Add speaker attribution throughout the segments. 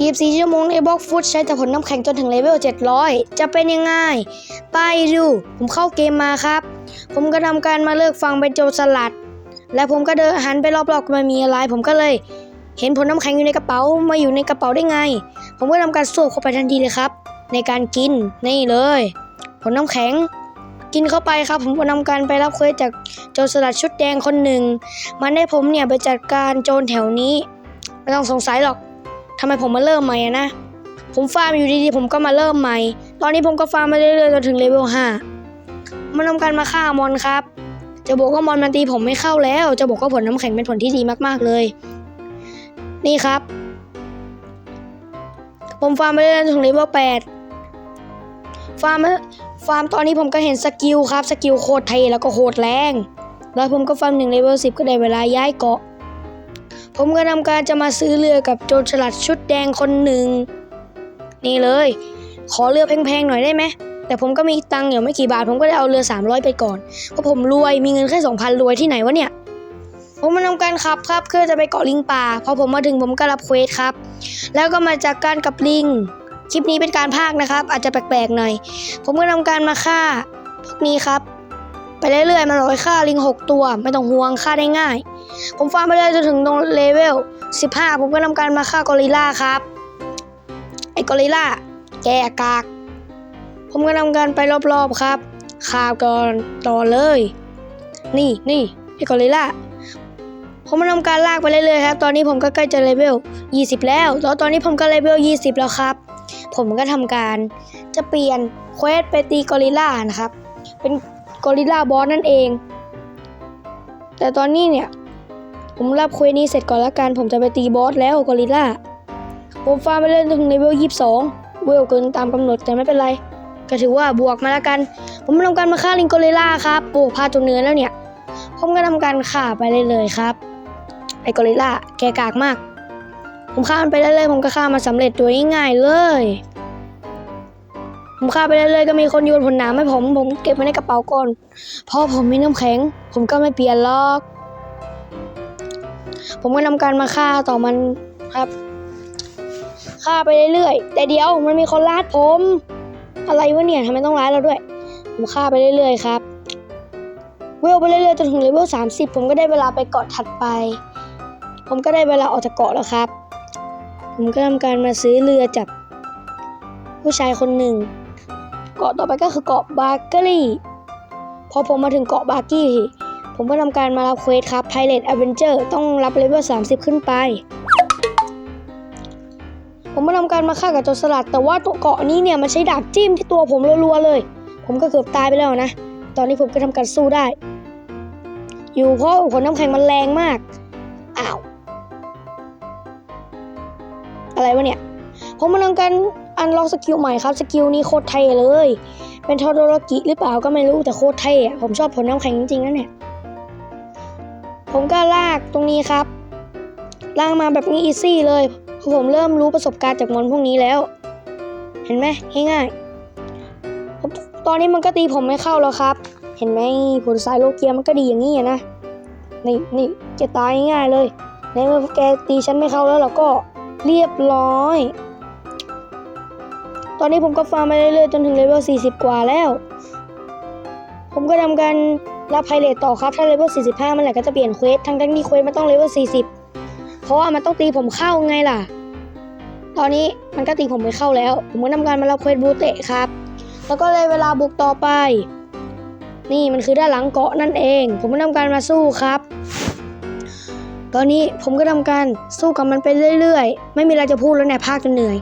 Speaker 1: 24 ชั่วโมงในบล็อกฟุตใช้แต่ผลน้ำแข็งจนถึงเลเวล 700 จะเป็นยังไง ไปดู ผมเข้าเกมมาครับ ผมก็ทำการมาเลิกฟังเป็นโจรสลัด และผมก็เดินหันไปรอบๆไมันมีอะไร ผมก็เลยเห็นผลน้ำแข็งอยู่ในกระเป๋ามาอยู่ในกระเป๋าได้ไง ผมก็ทำการสูบเข้าไปทันทีเลยครับ ในการกินนี่เลย ผลน้ำแข็งกินเข้าไปครับ ผมก็ทำการไปรับเควสจากโจรสลัดชุดแดงคนหนึ่ง มันให้ผมเนี่ยไปจัดการโจรแถวนี้ ไม่ต้องสงสัยหรอก ทำไมผมมาเริ่มใหม่อะนะ ผมฟาร์มอยู่ดีๆ ผมก็มาเริ่มใหม่ ตอนนี้ผมก็ฟาร์มมาเรื่อยๆจนถึงเลเวล5มันทำการมาฆ่ามอนครับ จะบอกว่ามอนมันตีผมไม่เข้าแล้ว จะบอกว่าผลน้ำแข็งเป็นผลที่ดีมากๆเลย นี่ครับ ผมฟาร์มไปเรื่อยๆจนถึงเลเวล8ฟาร์มฟาร์มตอนนี้ผมก็เห็นสกิลครับ สกิลโคตรเทแล้วก็โคตรแรง แล้วผมก็ฟาร์มหนึ่งเลเวล10ก็ได้เวลาย้ายเกาะ ผมก็ทำการจะมาซื้อเรือกับโจรฉลาดชุดแดงคนหนึ่ง นี่เลย ขอเรือแพงๆหน่อยได้ไหมแต่ผมก็มีตังค์อยู่ไม่กี่บาท ผมก็ได้เอาเรือ 300 ไปก่อน เพราะผมรวยมีเงินแค่ 2,000 รวยที่ไหนวะเนี่ย ผมมาทำการขับครับเพื่อจะไปเกาะลิงป่าพอผมมาถึงผมก็รับเควสครับ แล้วก็มาจากการกับลิง คลิปนี้เป็นการพากนะครับ อาจจะแปลกๆหน่อย ผมก็ทำการมาฆ่าพวกนี้ครับ ไปเรื่อยๆมาร้อยฆ่าลิง 6 ตัว ไม่ต้องห่วงฆ่าได้ง่าย ผมฟาร์มไปเลยจนถึงตรงเลเวล 15 ผมก็ทำการมาฆ่ากอริลลาครับ ไอ้กอริลลาแกกาก ผมก็ทำการไปรอบๆครับฆ่าก่อนต่อเลย นี่นี่ไอ้กอริลลาผมมาทำการลากไปเรื่อยๆครับ ตอนนี้ผมก็ใกล้จะเลเวล 20 แล้ว แล้วตอนนี้ผมก็เลเวล 20 แล้วครับ ผมก็ทำการจะเปลี่ยนเควสไปตีกอริลลานะครับ เป็นกอริลลาบอสนั่นเอง แต่ตอนนี้เนี่ย ผมรับเควสนี้เสร็จก่อนละกัน ผมจะไปตีบอสแล้วกอริลลาผมฟาร์มไปเล่นถึงเลเวล22เวลเกินตามกำหนดแต่ไม่เป็นไร ก็ถือว่าบวกมาละกัน ผมทำการมาฆ่าลิงกอริลลาครับโอ้พาดจนเนื้อแล้วเนี่ย ผมก็ทำการฆ่าไปเลยเลยๆครับ ไอ้กอริลลาแกกากมาก ผมฆ่ามันไปเรื่อยๆผมก็ฆ่ามาสำเร็จตัวง่ายๆเลยผมฆ่าไปเรื่อยๆก็มีคนโยนผลหนามให้ผม ผมเก็บไว้ในกระเป๋าก่อนเพราะผมมีน้ำแข็ง ผมก็ไม่เปลี่ยนหรอก ผมก็ทำการมาฆ่าต่อมันครับฆ่าไปเรื่อยๆ แต่เดี๋ยวมันมีคนลาดผม อะไรวะเนี่ยทำไมต้องร้ายเราด้วย ผมฆ่าไปเรื่อยๆครับ เวลไปเรื่อยๆจนถึงเลเวล30ผมก็ได้เวลาไปเกาะถัดไป ผมก็ได้เวลาออกจากเกาะแล้วครับ ผมก็ทำการมาซื้อเรือจากผู้ชายคนหนึ่ง เกาะต่อไปก็คือเกาะบาร์เกอรี่ พอผมมาถึงเกาะบาร์กี้ ผมก็ทำการมารับเควสครับ Pilot Adventure ต้องรับเลเวล30 ขึ้นไป ผมมาทำการมาฆ่ากับโจรสลัด แต่ว่าตัวเกาะนี้เนี่ยมันใช้ดาบจิ้มที่ตัวผมรัวๆเลย ผมก็เกือบตายไปแล้วนะ ตอนนี้ผมก็ทำการสู้ได้ อยู่เพราะผลน้ำแข็งมันแรงมาก อ้าว อะไรวะเนี่ย ผมมาทำการอันล็อกสกิลใหม่ครับ สกิลนี้โคตรเท่เลย เป็นทอโดโรกิหรือเปล่าก็ไม่รู้แต่โคตรเท่ผมชอบผลน้ำแข็งจริงๆนะเนี่ย ผมก็ลากตรงนี้ครับ ลากมาแบบนี้อีซี่เลยเพราะผมเริ่มรู้ประสบการณ์จากมอนพวกนี้แล้ว เห็นไหมง่ายๆตอนนี้มันก็ตีผมไม่เข้าแล้วครับ เห็นไหมผลสายโลเกียมันก็ดีอย่างนี้นะนี่นี่จะตายง่ายเลยในเมื่อแกตีฉันไม่เข้าแล้วเราก็เรียบร้อย ตอนนี้ผมก็ฟาร์มมาเรื่อยๆจนถึงเลเวล40 กว่าแล้ว ผมก็ทำการ รับไพเรตต่อครับถ้าเลเวล45มันแหละก็จะเปลี่ยนเควสทั้งทั้งๆที่เควสมันต้องเลเวล40 เพราะว่ามันต้องตีผมเข้าไงล่ะ ตอนนี้มันก็ตีผมไม่เข้าแล้ว ผมก็ทำการมารับเควสบูเตะครับ แล้วก็เลยเวลาบุกต่อไป นี่มันคือด้านหลังเกาะนั่นเอง ผมก็ทำการมาสู้ครับ ตอนนี้ผมก็ทำการสู้กับมันไปเรื่อย ๆ ไม่มีอะไรจะพูดแล้วเนี่ยภาคจนเหนื่อย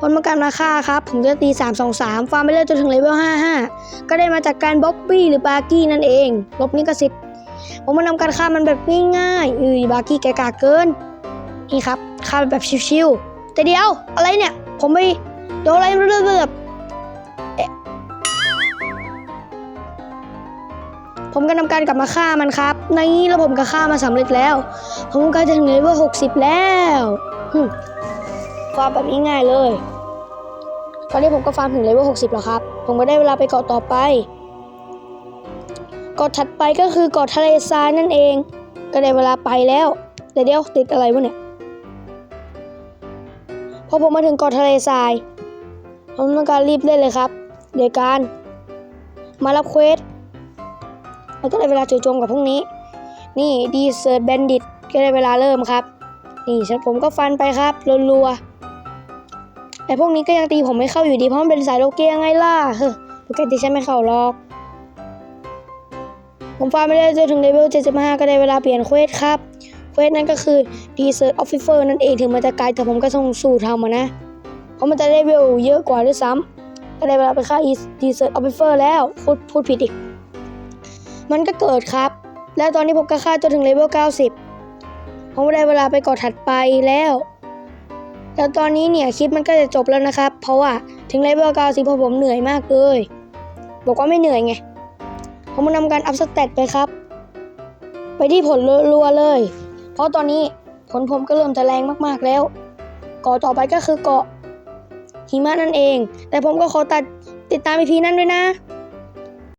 Speaker 1: ผลมาการมาฆ่าครับ ผมจะตี 3 2 3 ฟาร์มไปเรื่อยจนถึงเลเวล 55 ก็ได้มาจากการบ๊อบบี้หรือบาร์กี้นั่นเองลบนี่กสิทธิ์ผมมาทำการฆ่ามันแบบง่ายๆอือบาร์กี้แกกาเกิน นี่ครับฆ่าแบบชิวๆแต่เดียวอะไรเนี่ย ผมไปโดนอะไรเรื่อยๆผมก็ทำการกลับมาฆ่ามันครับในนี้แล้วผมก็ฆ่ามาสำเร็จแล้ว ผมก็จะถึงเลเวล 60 แล้วหึ ฟาร์มแบบนี้ง่ายเลย ตอนนี้ผมก็ฟาร์มถึงเลเวล60 แล้วครับ ผมก็ได้เวลาไปเกาะต่อไป เกาะถัดไปก็คือเกาะทะเลทรายนั่นเอง ก็ได้เวลาไปแล้ว แต่เดี๋ยวติดอะไรวะเนี่ย พอผมมาถึงเกาะทะเลทราย ผมต้องการรีบเล่นเลยครับโดยการ มารับเควส แล้วก็ได้เวลาจู่โจมกับพวกนี้ นี่ดีเซิร์ตแบนดิตก็ได้เวลาเริ่มครับนี่ฉันผมก็ฟันไปครับรัวๆ แต่พวกนี้ก็ยังตีผมไม่เข้าอยู่ดีเพราะมันเป็นสายโลเกียไงล่ะ เฮ้ยปกติฉันไม่เข้าหรอก ผมฟาร์มไม่ได้จนถึงเลเวล 75 ก็ได้เวลาเปลี่ยนเควสครับ เควสนั้นก็คือ Desert Officer นั่นเองถึงมันจะไกลแต่ผมก็ต้องสู้ทำนะ เพราะมันจะเลเวลเยอะกว่าด้วยซ้ำก็ได้เวลาไปฆ่า Desert Officer แล้ว พูดพูดผิดอีก มันก็เกิดครับ แล้วตอนนี้ผมก็ฆ่าจนถึงเลเวล 90 ผมได้เวลาไปกดถัดไปแล้ว แล้วตอนนี้เนี่ยคลิปมันก็จะจบแล้วนะครับ เพราะว่าถึงเลเวล90เพราะผมเหนื่อยมากเลย บอกว่าไม่เหนื่อยไง ผมมานำการอัพสเตตไปครับ ไปที่ผลรัวเลย เพราะตอนนี้ผลผมก็เริ่มจะแรงมากๆแล้วเกาะต่อไปก็คือเกาะหิมะนั่นเอง แต่ผมก็ขอตัดติดตามอีพีนั้นด้วยนะ